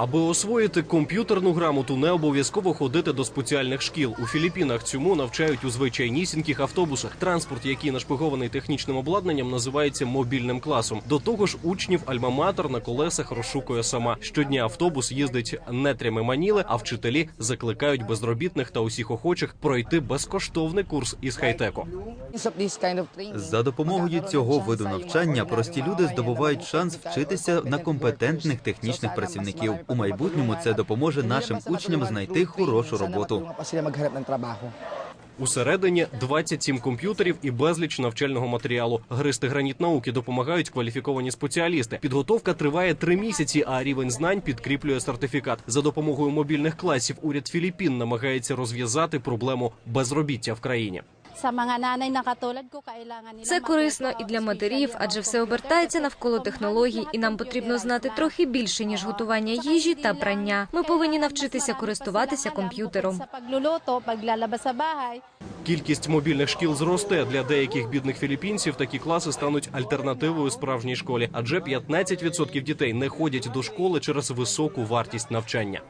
Аби освоїти комп'ютерну грамоту, не обов'язково ходити до спеціальних шкіл. У Філіппінах цьому навчають у звичайнісіньких автобусах. Транспорт, який нашпигований технічним обладнанням, називається мобільним класом. До того ж, учнів альма-матер на колесах розшукує сама. Щодня автобус їздить нетрями Маніли, а вчителі закликають безробітних та усіх охочих пройти безкоштовний курс із хай-теку. За допомогою цього виду навчання прості люди здобувають шанс вчитися на компетентних технічних працівників. У майбутньому це допоможе нашим учням знайти хорошу роботу. Усередині 27 комп'ютерів і безліч навчального матеріалу. Гристи граніт науки допомагають кваліфіковані спеціалісти. Підготовка триває три місяці, а рівень знань підкріплює сертифікат. За допомогою мобільних класів уряд Філіппін намагається розв'язати проблему безробіття в країні. Sa mga nanay na katulad ko, kailangan nila Це корисно і для матерів, адже все обертається навколо технологій, і нам потрібно знати трохи більше ніж готування їжі та прання. Ми повинні навчитися користуватися комп'ютером. Кількість мобільних шкіл зросте для деяких бідних філіппінців. Такі класи стануть альтернативою справжній школі, адже 15% дітей не ходять до школи через високу вартість навчання.